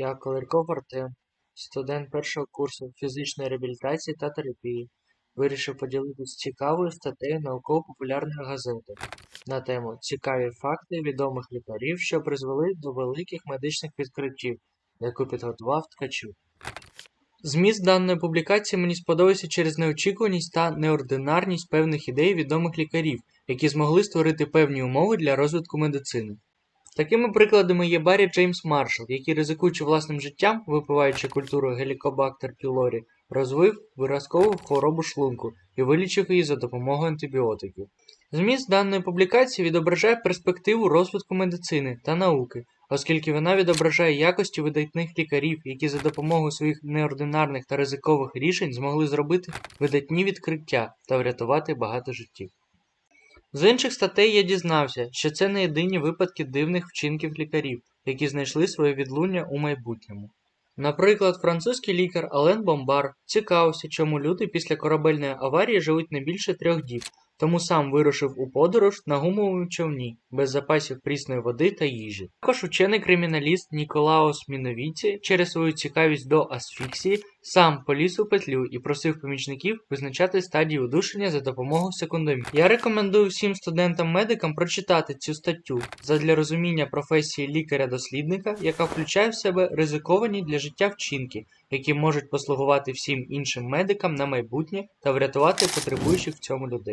Я Колирков Артем, студент першого курсу фізичної реабілітації та терапії. Вирішив поділитися цікавою статтею науково-популярної газети на тему Цікаві факти відомих лікарів, що призвели до великих медичних відкриттів, яку підготував Ткачук. Зміст даної публікації мені сподобався через неочікуваність та неординарність певних ідей відомих лікарів, які змогли створити певні умови для розвитку медицини. Такими прикладами є Баррі Джеймс Маршалл, який, ризикуючи власним життям, випиваючи культуру Helicobacter pylori, розвив виразкову хворобу шлунку і вилічив її за допомогою антибіотиків. Зміст даної публікації відображає перспективу розвитку медицини та науки, оскільки вона відображає якості видатних лікарів, які за допомогою своїх неординарних та ризикових рішень змогли зробити видатні відкриття та врятувати багато життів. З інших статей я дізнався, що це не єдині випадки дивних вчинків лікарів, які знайшли своє відлуння у майбутньому. Наприклад, французький лікар Ален Бомбар цікавився, чому люди після корабельної аварії живуть не більше трьох діб, тому сам вирушив у подорож на гумовому човні, без запасів прісної води та їжі. Також учений криміналіст Ніколаус Міновіці через свою цікавість до асфіксії сам поліз у петлю і просив помічників визначати стадії удушення за допомогою секундомі. Я рекомендую всім студентам-медикам прочитати цю статтю задля розуміння професії лікаря-дослідника, яка включає в себе ризиковані для життя вчинки, які можуть послугувати всім іншим медикам на майбутнє та врятувати потребуючих в цьому людей.